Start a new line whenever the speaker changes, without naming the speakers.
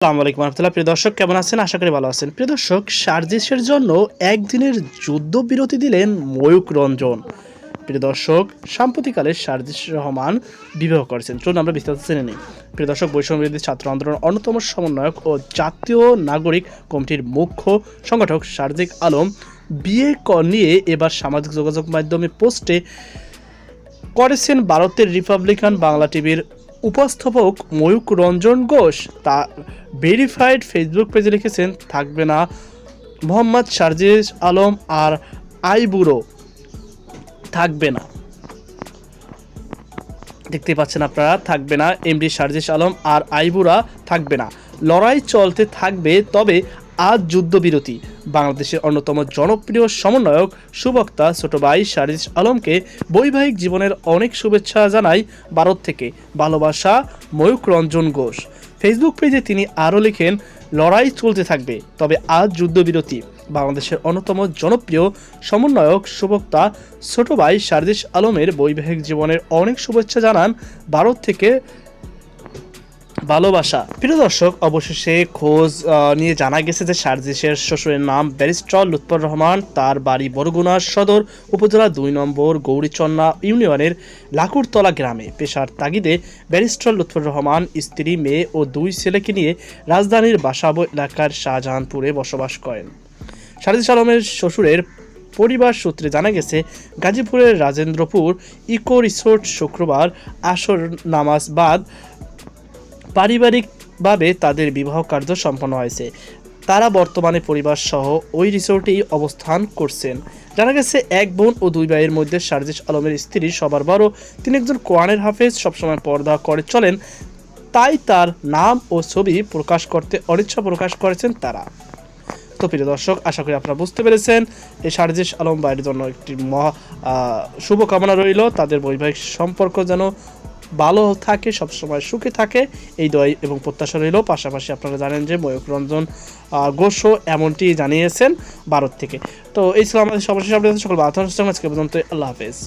আসসালামু আলাইকুম রহমতুল্লাহ। প্রিয় দর্শক, কেমন আছেন? আশা করি ভালো আছেন। প্রিয় দর্শক, সার্জিসের জন্য একদিনের যুদ্ধবিরতি দিলেন ময়ূক রঞ্জন। প্রিয় দর্শক, সাম্প্রতিককালে সার্জিস রহমান বিবাহ করেছেন। চলুন আমরা বিস্তারিত জেনে নিই। প্রিয় দর্শক, বৈষম্য বিরোধী ছাত্র আন্দোলনের অন্যতম সমন্বয়ক ও জাতীয় নাগরিক কমিটির মুখ্য সংগঠক সার্জিক আলম বিয়ে নিয়ে এবার সামাজিক যোগাযোগ মাধ্যমে পোস্টে করেছেন ভারতের রিপাবলিকান বাংলা টিভির উপস্থাপক ময়ূক রঞ্জন ঘোষ তা ভেরিফাইড ফেসবুক পেজে লিখেছেন, থাকবে না। মোহাম্মদ শারজিস আলম আর আইবুড়ো থাকবে না। দেখতে পাচ্ছেন আপনারা, থাকবে না। এমডি শারজিস আলম আর আইবুরা থাকবে না। লড়াই চলতে থাকবে, তবে আজ যুদ্ধবিরতি। বাংলাদেশের অন্যতম জনপ্রিয় সমন্বয়ক, সুবক্তা ছোট ভাই শারজিস আলমকে বৈবাহিক জীবনের অনেক শুভেচ্ছা জানাই ভারত থেকে। ভালোবাসা ময়ূক রঞ্জন ঘোষ। ফেসবুক পেজে তিনি আরও লিখেন, লড়াই চলতে থাকবে, তবে আজ যুদ্ধবিরতি। বাংলাদেশের অন্যতম জনপ্রিয় সমন্বয়ক, সুবক্তা ছোট ভাই শারদিস আলমের বৈবাহিক জীবনের অনেক শুভেচ্ছা জানান ভারত থেকে। ভালোবাসা। প্রিয় দর্শক, অবশেষে খোঁজ নিয়ে জানা গেছে যে সার্জিসের শ্বশুরের নাম ব্যারিস্টার লুৎফর রহমান, তার বাড়ি বরগুনা সদর উপজেলা দুই নম্বর গৌরীচন্না ইউনিয়নের লাকুরতলা গ্রামে। পেশার তাগিদে ব্যারিস্টার লুৎফর রহমান, স্ত্রী, মেয়ে ও দুই ছেলেকে নিয়ে রাজধানীর বাসাবো এলাকার শাহজাহানপুরে বসবাস করেন। সারজিস আলমের শ্বশুরের পরিবার সূত্রে জানা গেছে, গাজীপুরের রাজেন্দ্রপুর ইকো রিসোর্ট শুক্রবার আসর নামাজ বাদ পারিবারিকভাবে তাদের বিবাহ কার্য সম্পন্ন হয়েছে। তারা বর্তমানে পরিবার সহ ওই রিসোর্টেই অবস্থান করছেন। জানা গেছে, এক বোন ও দুই ভাইয়ের মধ্যে সার্জিস আলমের স্ত্রী সবার বড়। তিনি একজন কোরআনের হাফেজ, সবসময় পর্দা করে চলেন। তাই তার নাম ও ছবি প্রকাশ করতে অনিচ্ছা প্রকাশ করেছেন তারা। তো প্রিয় দর্শক, আশা করি আপনারা বুঝতে পেরেছেন, এই সার্জিস আলম ভাইয়ের জন্য একটি মহা শুভকামনা রইল। তাদের বৈবাহিক সম্পর্ক যেন ভালো থাকে, সবসময় সুখে থাকে। এই দয় এবং প্রত্যাশা রইল। পাশাপাশি আপনারা জানেন যে ময়ূক রঞ্জন ঘোষও এমনটি জানিয়েছেন ভারত থেকে। তো এই ছিল আমাদের সর্বশেষ সকল বার্তা আজকে পর্যন্ত আল্লাহ হাফেজ।